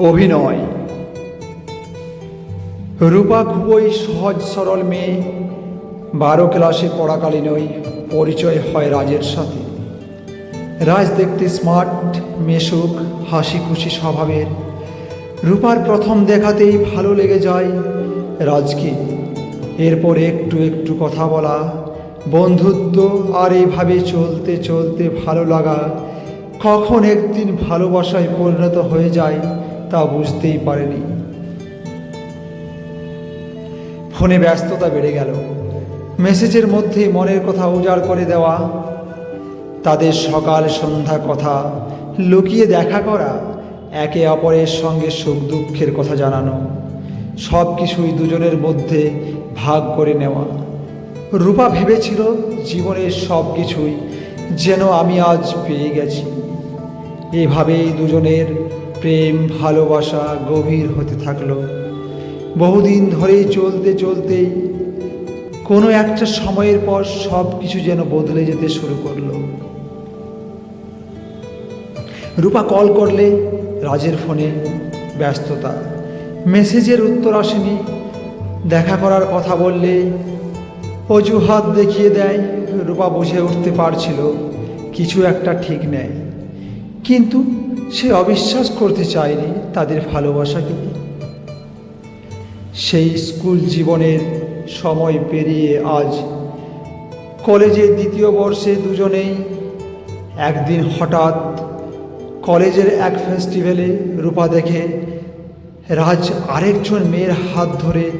অভিনয়। রূপা খুবই সহজ সরল মেয়ে। বারো ক্লাসে পড়াকালীনই পরিচয় হয় রাজের সাথে। রাজ দেখতে স্মার্ট মেশুক হাসি খুশি স্বভাবের। রূপার প্রথম দেখাতেই ভালো লেগে যায় রাজকে। এরপর একটু একটু কথা বলা, বন্ধুত্ব আর এইভাবে চলতে চলতে ভালো লাগা, কখন একদিন ভালোবাসায় পরিণত হয়ে যায় তা বুঝতেই পারেনি। ফোনে ব্যস্ততা বেড়ে গেল। মেসেজের মধ্যে মনের কথা উজাড় করে দেওয়া, তাদের সকাল সন্ধ্যা কথা, লুকিয়ে দেখা করা, একে অপরের সঙ্গে সুখ দুঃখের কথা জানানো সব কিছুই দুজনের মধ্যে ভাগ করে নেওয়া। রূপা ভেবেছিল জীবনের সব কিছুই যেন আমি আজ পেয়ে গেছি। এভাবেই দুজনের প্রেম, ভালোবাসা গভীর হতে থাকল। বহুদিন ধরেই চলতে চলতেই কোনো একটা সময়ের পর সব কিছু যেন বদলে যেতে শুরু করল। রূপা কল করলে রাজের ফোনে ব্যস্ততা। মেসেজের উত্তর আসেনি। দেখা করার কথা বললে অজুহাত দেখিয়ে দেয়, রূপা বুঝে উঠতে পারছিল কিছু একটা ঠিক নেয় কিন্তু সে অবিশ্বাস করতে চায়নি তাদের ভালোবাসাকে সেই স্কুল জীবনের সময় পেরিয়ে আজ কলেজের দ্বিতীয় বর্ষে দুজনেই একদিন হঠাৎ কলেজের এক ফেস্টিভ্যালে রূপা দেখে রাজ আরেকজন মেয়ের হাত ধরে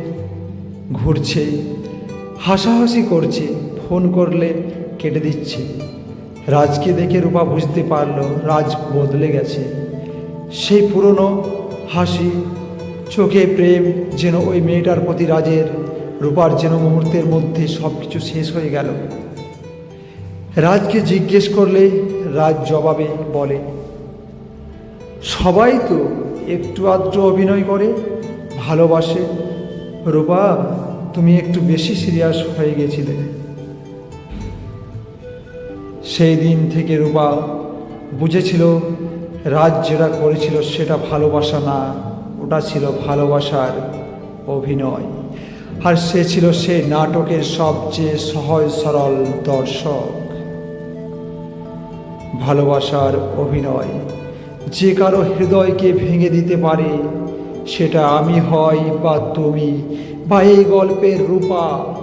ঘুরছে, হাসাহাসি করছে, ফোন করলে কেটে দিচ্ছে। রাজকে দেখে রূপা বুঝতে পারল রাজ বদলে গেছে। সেই পুরনো হাসি, চোখে প্রেম যেন ওই মেয়েটার প্রতি রাজের, রূপার যেন মুহূর্তের মধ্যে সব কিছু শেষ হয়ে গেল। রাজকে জিজ্ঞেস করলে রাজ জবাবে বলে, সবাই তো একটু আধটু অভিনয় করে, ভালোবাসে। রূপা, তুমি একটু বেশি সিরিয়াস হয়ে গেছিলে। সেই দিন থেকে রূপা বুঝেছিল রাজ যেটা করেছিল সেটা ভালোবাসা না, ওটা ছিল ভালোবাসার অভিনয়। আর সে ছিল সেই নাটকের সবচেয়ে সহজ সরল দর্শক। ভালোবাসার অভিনয়, যে কারও হৃদয়কে ভেঙে দিতে পারে, সেটা আমি হয় বা তুমি বা এই গল্পের রূপা।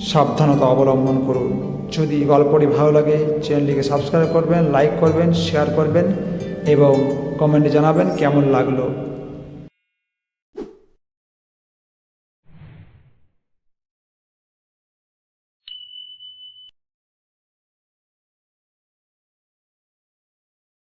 সাবধানতা অবলম্বন করুন। যদি গল্পটি ভালো লাগে, চ্যানেলটিকে সাবস্ক্রাইব করবেন লাইক করবেন শেয়ার করবেন এবং কমেন্টে জানাবেন কেমন লাগল।